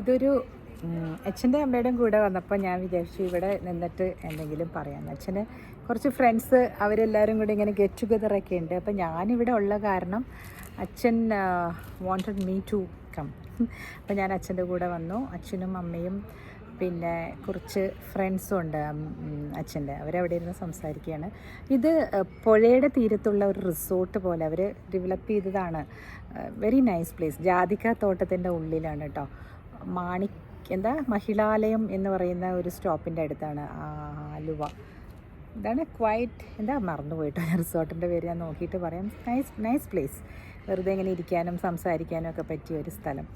ഇതൊരു അച്ഛന്റെ അമ്മയുടെയും കൂടെ വന്നപ്പോൾ ഞാൻ വിചാരിച്ചു ഇവിടെ നിന്നിട്ട് എന്തെങ്കിലും പറയാം അച്ഛന് കുറച്ച് ഫ്രണ്ട്സ് അവരെല്ലാവരും കൂടി ഇങ്ങനെ ഗെറ്റ് ടുഗദറൊക്കെ ഉണ്ട്. അപ്പോൾ ഞാനിവിടെ ഉള്ള കാരണം അച്ഛൻ വാണ്ടഡ് മീ ടു കം അപ്പോൾ ഞാൻ അച്ഛന്റെ കൂടെ വന്നു. അച്ഛനും അമ്മയും പിന്നെ കുറച്ച് ഫ്രണ്ട്സും ഉണ്ട് അച്ഛന്റെ. അവരവിടെ ഇരുന്ന് സംസാരിക്കുകയാണ്. ഇത് പുഴയുടെ തീരത്തുള്ള ഒരു റിസോർട്ട് പോലെ അവർ ഡെവലപ്പ് ചെയ്തതാണ്. വെരി നൈസ് പ്ലേസ് ജാതിക്ക തോട്ടത്തിന്റെ ഉള്ളിലാണ് കേട്ടോ. മാണിക് എന്താ? മഹിളാലയം എന്ന് പറയുന്ന ഒരു സ്റ്റോപ്പിന്റെ അടുത്താണ് ആലുവ. ഇതാണ് ക്വൈറ്റ് എന്താ മറന്നുപോയിട്ടോ ഞാൻ റിസോർട്ടിന്റെ പേര്. ഞാൻ നോക്കിയിട്ട് പറയാം. Nice nice place. വെറുതെ ഇങ്ങനെ ഇരിക്കാനും സംസാരിക്കാനും ഒക്കെ പറ്റിയ ഒരു സ്ഥലം.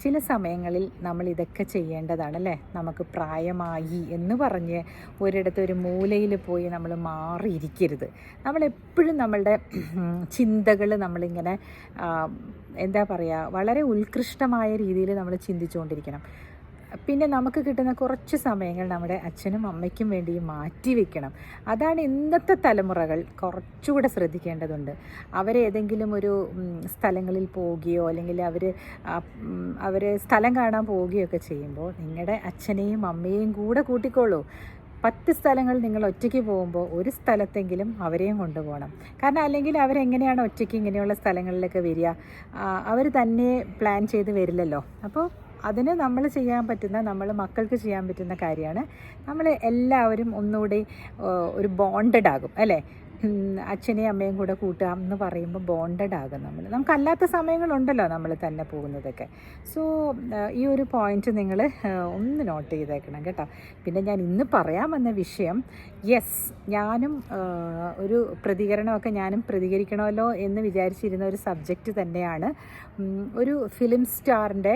ചില സമയങ്ങളിൽ നമ്മൾ ഇതൊക്കെ ചെയ്യേണ്ടതാണ് അല്ലേ? നമുക്ക് പ്രായമായി എന്ന് പറഞ്ഞ് ഒരിടത്ത് ഒരു മൂലയിൽ പോയി നമ്മൾ മാറിയിരിക്കരുത്. നമ്മളെപ്പോഴും നമ്മളുടെ ചിന്തകൾ നമ്മളിങ്ങനെ എന്താ പറയുക വളരെ ഉത്കൃഷ്ടമായ രീതിയിൽ നമ്മൾ ചിന്തിച്ചുകൊണ്ടിരിക്കണം. പിന്നെ നമുക്ക് കിട്ടുന്ന കുറച്ച് സമയങ്ങൾ നമ്മുടെ അച്ഛനും അമ്മയ്ക്കും വേണ്ടി മാറ്റി വെക്കണം. അതാണ് ഇന്നത്തെ തലമുറകൾ കുറച്ചുകൂടെ ശ്രദ്ധിക്കേണ്ടതുണ്ട്. അവരേതെങ്കിലും ഒരു സ്ഥലങ്ങളിൽ പോവുകയോ അല്ലെങ്കിൽ അവർ അവർ സ്ഥലം കാണാൻ പോവുകയോ ഒക്കെ ചെയ്യുമ്പോൾ നിങ്ങളുടെ അച്ഛനെയും അമ്മയെയും കൂടെ കൂട്ടിക്കോളൂ. പത്ത് സ്ഥലങ്ങൾ നിങ്ങൾ ഒറ്റയ്ക്ക് പോകുമ്പോൾ ഒരു സ്ഥലത്തെങ്കിലും അവരെയും കൊണ്ടുപോകണം. കാരണം അല്ലെങ്കിൽ അവരെങ്ങനെയാണ് ഒറ്റയ്ക്ക് ഇങ്ങനെയുള്ള സ്ഥലങ്ങളിലൊക്കെ വരിക? അവർ തന്നെ പ്ലാൻ ചെയ്ത് വരില്ലല്ലോ. അപ്പോൾ അതിന് നമ്മൾ ചെയ്യാൻ പറ്റുന്ന നമ്മൾ മക്കൾക്ക് ചെയ്യാൻ പറ്റുന്ന കാര്യമാണ്. നമ്മൾ എല്ലാവരും ഒന്നുകൂടി ഒരു ബോണ്ടഡ് ആകും അല്ലേ? അച്ഛനെയും അമ്മയും കൂടെ കൂട്ടാം എന്ന് പറയുമ്പോൾ ബോണ്ടഡ് ആകും നമ്മൾ. നമുക്കല്ലാത്ത സമയങ്ങളുണ്ടല്ലോ നമ്മൾ തന്നെ പോകുന്നതൊക്കെ. സോ ഈ ഒരു പോയിന്റ് നിങ്ങൾ ഒന്ന് നോട്ട് ചെയ്തേക്കണം കേട്ടോ. പിന്നെ ഞാൻ ഇന്ന് പറയാൻ വന്ന വിഷയം യെസ് ഞാനും ഒരു പ്രതികരണമൊക്കെ ഞാനും പ്രതികരിക്കണമല്ലോ എന്ന് വിചാരിച്ചിരുന്ന ഒരു സബ്ജക്റ്റ് തന്നെയാണ്. ഒരു ഫിലിം സ്റ്റാറിന്റെ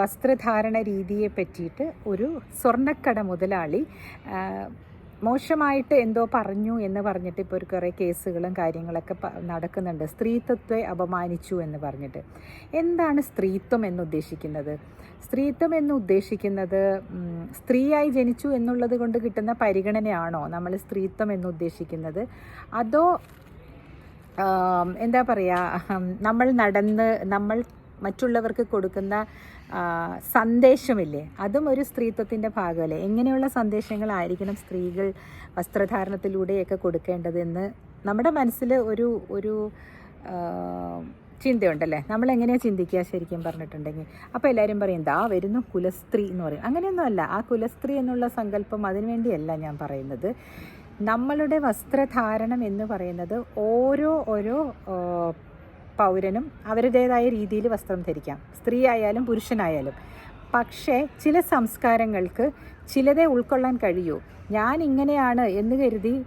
വസ്ത്രധാരണ രീതിയെ പറ്റിയിട്ട് ഒരു സ്വർണക്കട മുതലാളി മോശമായിട്ട് എന്തോ പറഞ്ഞു എന്ന് പറഞ്ഞിട്ട് ഇപ്പോൾ ഒരു കുറേ കേസുകളും കാര്യങ്ങളൊക്കെ നടക്കുന്നുണ്ട്. സ്ത്രീത്വത്തെ അപമാനിച്ചു എന്ന് പറഞ്ഞിട്ട്. എന്താണ് സ്ത്രീത്വം എന്ന് ഉദ്ദേശിക്കുന്നത്? സ്ത്രീത്വം എന്ന് ഉദ്ദേശിക്കുന്നത് സ്ത്രീയായി ജനിച്ചു എന്നുള്ളത് കൊണ്ട് കിട്ടുന്ന പരിഗണനയാണോ നമ്മൾ സ്ത്രീത്വം എന്ന് ഉദ്ദേശിക്കുന്നത്? അതോ എന്താ പറയുക നമ്മൾ നടന്ന് നമ്മൾ മറ്റുള്ളവർക്ക് കൊടുക്കുന്ന സന്ദേശമില്ലേ? അതും ഒരു സ്ത്രീത്വത്തിന്റെ ഭാഗമല്ലേ? എങ്ങനെയുള്ള സന്ദേശങ്ങളായിരിക്കണം സ്ത്രീകൾ വസ്ത്രധാരണത്തിലൂടെയൊക്കെ കൊടുക്കേണ്ടതെന്ന് നമ്മുടെ മനസ്സിൽ ഒരു ഒരു ചിന്തയുണ്ടല്ലേ? നമ്മൾ എങ്ങനെയാണ് ചിന്തിക്കുക ശരിക്കും പറഞ്ഞിട്ടുണ്ടെങ്കിൽ? അപ്പോൾ എല്ലാവരും പറയും ദാ വരുന്നു കുലസ്ത്രീ എന്ന് പറയും. അങ്ങനെയൊന്നുമല്ല. ആ കുലസ്ത്രീ എന്നുള്ള സങ്കല്പം അതിനുവേണ്ടിയല്ല ഞാൻ പറയുന്നത്. നമ്മളുടെ വസ്ത്രധാരണം എന്ന് പറയുന്നത് ഓരോ ഓരോ പൗരനും അവരുടേതായ രീതിയിൽ വസ്ത്രം ധരിക്കാം. സ്ത്രീ ആയാലും പുരുഷനായാലും. പക്ഷേ ചില സംസ്കാരങ്ങൾക്ക് ചിലതേ ഉൾക്കൊള്ളാൻ കഴിയൂ. ഞാൻ ഇങ്ങനെയാണ് എന്ന് കരുതി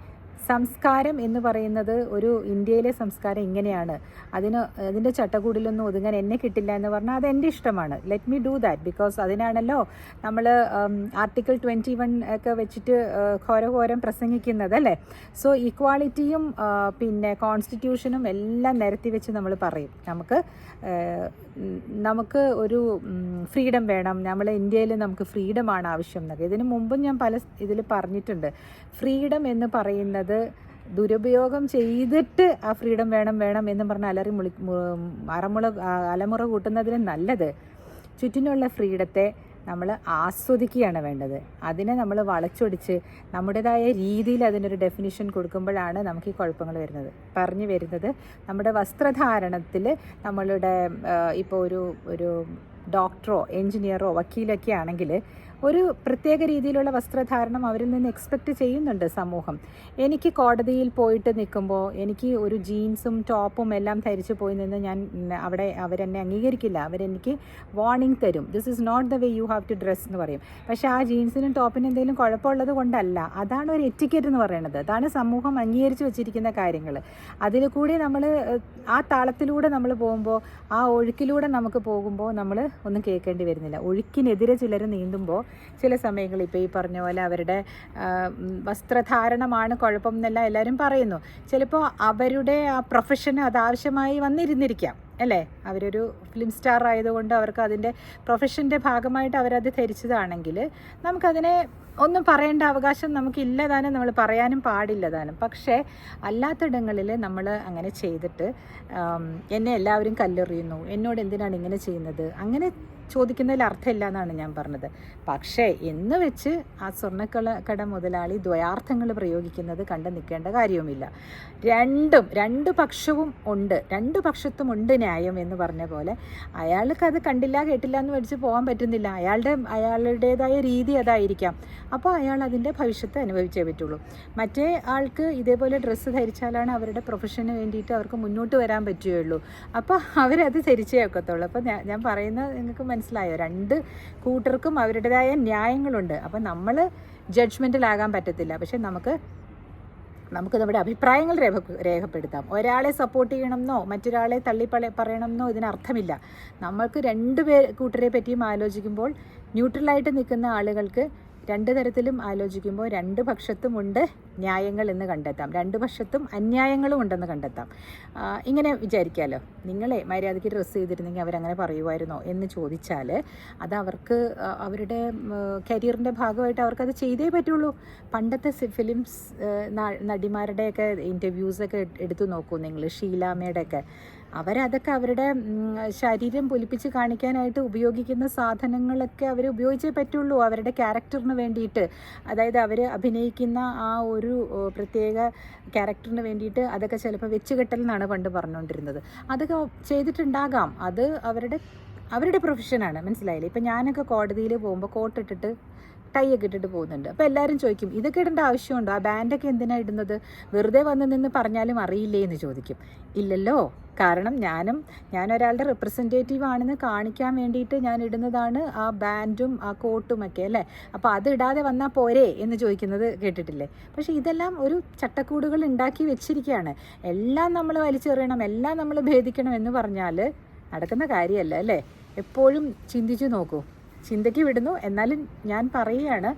സംസ്കാരം എന്ന് പറയുന്നത് ഒരു ഇന്ത്യയിലെ സംസ്കാരം ഇങ്ങനെയാണ്. അതിന് അതിന്റെ ചട്ടക്കൂടിലൊന്നും ഒതുങ്ങാൻ എന്നെ കിട്ടില്ല എന്ന് പറഞ്ഞാൽ അത് എന്റെ ഇഷ്ടമാണ്. Let me do that because അതിനാണല്ലോ നമ്മൾ ആർട്ടിക്കിൾ ട്വന്റി വൺ ഒക്കെ വെച്ചിട്ട് ഘോരഘോരം പ്രസംഗിക്കുന്നത് അല്ലേ? സോ ഈക്വാളിറ്റിയും പിന്നെ കോൺസ്റ്റിറ്റ്യൂഷനും എല്ലാം നിരത്തി വെച്ച് നമ്മൾ പറയും. നമുക്ക് നമുക്ക് ഒരു ഫ്രീഡം വേണം. നമ്മൾ ഇന്ത്യയിൽ നമുക്ക് ഫ്രീഡമാണ് ആവശ്യം എന്നൊക്കെ. ഇതിനു മുമ്പും ഞാൻ പല ഇതിൽ പറഞ്ഞിട്ടുണ്ട്. ഫ്രീഡം എന്ന് പറയുന്നത് ദുരുപയോഗം ചെയ്തിട്ട് ആ ഫ്രീഡം വേണം വേണം എന്ന് പറഞ്ഞ് അലറി മുളി അറമുള അലമുറ കൂട്ടുന്നതിന് നല്ലത് ചുറ്റിനുള്ള ഫ്രീഡത്തെ നമ്മൾ ആസ്വദിക്കുകയാണ് വേണ്ടത്. അതിനെ നമ്മൾ വളച്ചൊടിച്ച് നമ്മുടേതായ രീതിയിൽ അതിനൊരു ഡെഫിനിഷൻ കൊടുക്കുമ്പോഴാണ് നമുക്ക് ഈ കുഴപ്പങ്ങൾ വരുന്നത്. പറഞ്ഞു വരുന്നത് നമ്മുടെ വസ്ത്രധാരണത്തിൽ നമ്മളുടെ ഇപ്പോൾ ഒരു ഒരു ഡോക്ടറോ എഞ്ചിനീയറോ വക്കീലൊക്കെ ആണെങ്കിൽ ഒരു പ്രത്യേക രീതിയിലുള്ള വസ്ത്രധാരണം അവരിൽ നിന്ന് എക്സ്പെക്റ്റ് ചെയ്യുന്നുണ്ട് സമൂഹം. എനിക്ക് കോടതിയിൽ പോയിട്ട് നിൽക്കുമ്പോൾ എനിക്ക് ഒരു ജീൻസും ടോപ്പും എല്ലാം ധരിച്ചു പോയി നിന്ന് ഞാൻ അവിടെ അവരെന്നെ അംഗീകരിക്കില്ല. അവരെനിക്ക് വാർണിംഗ് തരും. This is not the way you have to dress എന്ന് പറയും. പക്ഷേ ആ ജീൻസിനും ടോപ്പിനും എന്തെങ്കിലും കുഴപ്പമുള്ളത് കൊണ്ടല്ല. അതാണ് ഒരു എറ്റിക്കറ്റ് എന്ന് പറയുന്നത് അതാണ് സമൂഹം അംഗീകരിച്ച് വെച്ചിരിക്കുന്ന കാര്യങ്ങൾ. അതിൽ കൂടി നമ്മൾ ആ താളത്തിലൂടെ നമ്മൾ പോകുമ്പോൾ ആ ഒഴുക്കിലൂടെ നമുക്ക് പോകുമ്പോൾ നമ്മൾ ഒന്നും കേൾക്കേണ്ടി വരുന്നില്ല. ഒഴുക്കിനെതിരെ ചിലർ നീന്തുമ്പോൾ ചില സമയങ്ങളിൽ ഇപ്പോൾ ഈ പറഞ്ഞ പോലെ അവരുടെ വസ്ത്രധാരണമാണ് കുഴപ്പം എന്നെല്ലാം എല്ലാവരും പറയുന്നു. ചിലപ്പോൾ അവരുടെ ആ പ്രൊഫഷന് അതാവശ്യമായി വന്നിരുന്നിരിക്കാം. അല്ലേ? അവരൊരു ഫിലിം സ്റ്റാർ ആയതുകൊണ്ട് അവർക്ക് അതിന്റെ പ്രൊഫഷന്റെ ഭാഗമായിട്ട് അവരത് ധരിച്ചതാണെങ്കിൽ നമുക്കതിനെ ഒന്നും പറയേണ്ട അവകാശം നമുക്കില്ല താനും നമ്മൾ പറയാനും പാടില്ല താനും. പക്ഷേ അല്ലാത്തിടങ്ങളിൽ നമ്മൾ അങ്ങനെ ചെയ്തിട്ട് എന്നെ എല്ലാവരും കല്ലെറിയുന്നു. എന്നോട് എന്തിനാണ് ഇങ്ങനെ ചെയ്യുന്നത്? അങ്ങനെ ചോദിക്കുന്നതിൽ അർത്ഥമില്ല എന്നാണ് ഞാൻ പറഞ്ഞത്. പക്ഷേ എന്ന് വെച്ച് ആ സ്വർണക്കള കട മുതലാളി ദ്വയാർത്ഥങ്ങൾ പ്രയോഗിക്കുന്നത് കണ്ടു നിൽക്കേണ്ട കാര്യവുമില്ല. രണ്ടും രണ്ട് പക്ഷവും ഉണ്ട്. രണ്ട് പക്ഷത്തും ഉണ്ട് ന്യായം എന്ന് പറഞ്ഞ പോലെ അയാൾക്ക് അത് കണ്ടില്ല കേട്ടില്ല എന്ന് മേടിച്ച് പോകാൻ പറ്റുന്നില്ല. അയാളുടെ അയാളുടേതായ രീതി അതായിരിക്കാം. അപ്പോൾ അയാൾ അതിന്റെ ഭവിഷ്യത്ത് അനുഭവിച്ചേ പറ്റുള്ളൂ. മറ്റേ ആൾക്ക് ഇതേപോലെ ഡ്രസ്സ് ധരിച്ചാലാണ് അവരുടെ പ്രൊഫഷന് വേണ്ടിയിട്ട് അവർക്ക് മുന്നോട്ട് വരാൻ പറ്റുകയുള്ളൂ. അപ്പോൾ അവരത് ധരിച്ചേ ഒക്കത്തുള്ളൂ. അപ്പോൾ ഞാൻ പറയുന്നത് നിങ്ങൾക്ക് മനസ്സിലായോ? രണ്ട് കൂട്ടർക്കും അവരുടേതായ ന്യായങ്ങളുണ്ട്. അപ്പം നമ്മൾ ജഡ്ജ്മെന്റിലാകാൻ പറ്റത്തില്ല. പക്ഷെ നമുക്ക് നമുക്ക് നമ്മുടെ അഭിപ്രായങ്ങൾ രേഖ രേഖപ്പെടുത്താം. ഒരാളെ സപ്പോർട്ട് ചെയ്യണമെന്നോ മറ്റൊരാളെ തള്ളി പറയണമെന്നോ ഇതിനർത്ഥമില്ല. നമ്മൾക്ക് രണ്ട് പേർ കൂട്ടരെ പറ്റിയും ആലോചിക്കുമ്പോൾ ന്യൂട്രലായിട്ട് നിൽക്കുന്ന ആളുകൾക്ക് രണ്ട് തരത്തിലും ആലോചിക്കുമ്പോൾ രണ്ട് പക്ഷത്തുമുണ്ട് ന്യായങ്ങൾ എന്ന് കണ്ടെത്താം. രണ്ട് പക്ഷത്തും അന്യായങ്ങളും ഉണ്ടെന്ന് കണ്ടെത്താം. ഇങ്ങനെ വിചാരിക്കാമല്ലോ നിങ്ങളെ മര്യാദയ്ക്ക് ഡ്രസ്സ് ചെയ്തിരുന്നെങ്കിൽ അവരങ്ങനെ പറയുമായിരുന്നോ എന്ന് ചോദിച്ചാൽ അത് അവർക്ക് അവരുടെ കരിയറിന്റെ ഭാഗമായിട്ട് അവർക്കത് ചെയ്തേ പറ്റുള്ളൂ. പണ്ടത്തെ ഫിലിംസ് നടിമാരുടെയൊക്കെ ഇന്റർവ്യൂസൊക്കെ എടുത്തു നോക്കൂ നിങ്ങൾ ഷീലാമ്മയുടെയൊക്കെ. അവരതൊക്കെ അവരുടെ ശരീരം പൊലിപ്പിച്ച് കാണിക്കാനായിട്ട് ഉപയോഗിക്കുന്ന സാധനങ്ങളൊക്കെ അവർ ഉപയോഗിച്ചേ പറ്റുള്ളൂ. അവരുടെ ക്യാരക്ടറിന് വേണ്ടിയിട്ട്. അതായത് അവർ അഭിനയിക്കുന്ന ആ ഒരു ഏ, പ്രത്യേക ക്യാരക്ടറിന് വേണ്ടിയിട്ട് അതൊക്കെ ചിലപ്പോൾ വെച്ചുകെട്ടൽ എന്നാണ് പണ്ട് പറഞ്ഞുകൊണ്ടിരുന്നത് അതൊക്കെ ചെയ്തിട്ടുണ്ടാകാം. അത് അവരുടെ അവരുടെ പ്രൊഫഷനാണ്. മനസ്സിലായില്ലേ? ഇപ്പം ഞാനൊക്കെ കോടതിയിൽ പോകുമ്പോൾ കോട്ടിട്ടിട്ട് ടൈ ഒക്കെ ഇട്ടിട്ട് പോകുന്നുണ്ട്. അപ്പോൾ എല്ലാവരും ചോദിക്കും ഇതൊക്കെ ഇടേണ്ട ആവശ്യമുണ്ടോ? ആ ബാൻഡൊക്കെ എന്തിനാണ് ഇടുന്നത്? വെറുതെ വന്ന് നിന്ന് പറഞ്ഞാലും അറിയില്ലേ? എന്ന് ചോദിക്കും. ഇല്ലല്ലോ. കാരണം ഞാനും ഞാൻ ഒരാളുടെ റെപ്രസെന്റേറ്റീവ് ആണെന്ന് കാണിക്കാൻ വേണ്ടിയിട്ട് ഞാൻ ഇടുന്നതാണ് ആ ബാൻഡും ആ കോട്ടും ഒക്കെ അല്ലേ? അപ്പോൾ അത് ഇടാതെ വന്നാൽ പോരെ എന്ന് ചോദിക്കുന്നത് കേട്ടിട്ടില്ലേ? പക്ഷേ ഇതെല്ലാം ഒരു ചട്ടക്കൂടുകൾ ഉണ്ടാക്കി വെച്ചിരിക്കുകയാണ്. എല്ലാം നമ്മൾ വലിച്ചെറിയണം എല്ലാം നമ്മൾ ഭേദിക്കണം എന്ന് പറഞ്ഞാൽ നടക്കുന്ന കാര്യമല്ല അല്ലേ? എപ്പോഴും ചിന്തിച്ചു നോക്കൂ. ചിന്തയ്ക്ക് വിടുന്നു. എന്നാലും ഞാൻ പറയുകയാണ്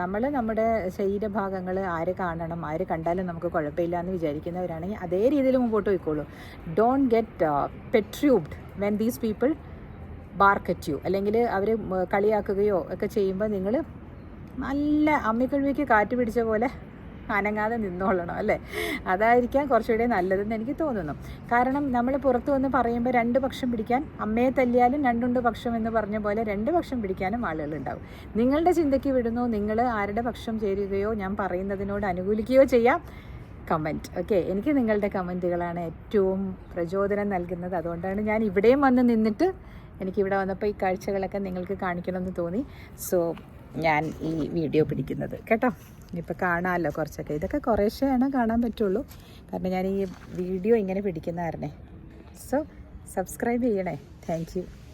നമ്മൾ നമ്മുടെ ശരീരഭാഗങ്ങൾ ആര് കാണണം ആര് കണ്ടാലും നമുക്ക് കുഴപ്പമില്ല എന്ന് വിചാരിക്കുന്നവരാണെങ്കിൽ അതേ രീതിയിൽ മുമ്പോട്ട് പോയിക്കോളൂ. Don't get perturbed when these people bark at you അല്ലെങ്കിൽ അവർ കളിയാക്കുകയോ ഒക്കെ ചെയ്യുമ്പോൾ നിങ്ങൾ നല്ല അമ്മിക്കഴുവിക്ക് കാറ്റ് പിടിച്ച പോലെ അനങ്ങാതെ നിന്നോളണം അല്ലേ? അതായിരിക്കാം കുറച്ചുകൂടെ നല്ലതെന്ന് എനിക്ക് തോന്നുന്നു. കാരണം നമ്മൾ പുറത്തു വന്ന് പറയുമ്പോൾ രണ്ട് പക്ഷം പിടിക്കാൻ അമ്മയെ തല്ലിയാലും രണ്ടുണ്ട് പക്ഷം എന്ന് പറഞ്ഞ പോലെ രണ്ട് പക്ഷം പിടിക്കാനും ആളുകളുണ്ടാവും. നിങ്ങളുടെ ചിന്തയ്ക്ക് വിടുന്നു നിങ്ങൾ ആരുടെ പക്ഷം ചേരുകയോ ഞാൻ പറയുന്നതിനോട് അനുകൂലിക്കുകയോ ചെയ്യാം. Comment okay? എനിക്ക് നിങ്ങളുടെ കമന്റുകളാണ് ഏറ്റവും പ്രചോദനം നൽകുന്നത്. അതുകൊണ്ടാണ് ഞാൻ ഇവിടെയും വന്ന് നിന്നിട്ട് എനിക്കിവിടെ വന്നപ്പോൾ ഈ കാഴ്ചകളൊക്കെ നിങ്ങൾക്ക് കാണിക്കണമെന്ന് തോന്നി. സോ ഞാൻ ഈ വീഡിയോ പിടിക്കുന്നത്. കേട്ടോ? ഇനിയിപ്പോൾ കാണാമല്ലോ കുറച്ചൊക്കെ. ഇതൊക്കെ കുറേശ്ശെയാണ് കാണാൻ പറ്റുള്ളൂ. കാരണം ഞാൻ ഈ വീഡിയോ ഇങ്ങനെ പിടിക്കുന്നതായിരുന്നേ. സോ സബ്സ്ക്രൈബ് ചെയ്യണേ. താങ്ക്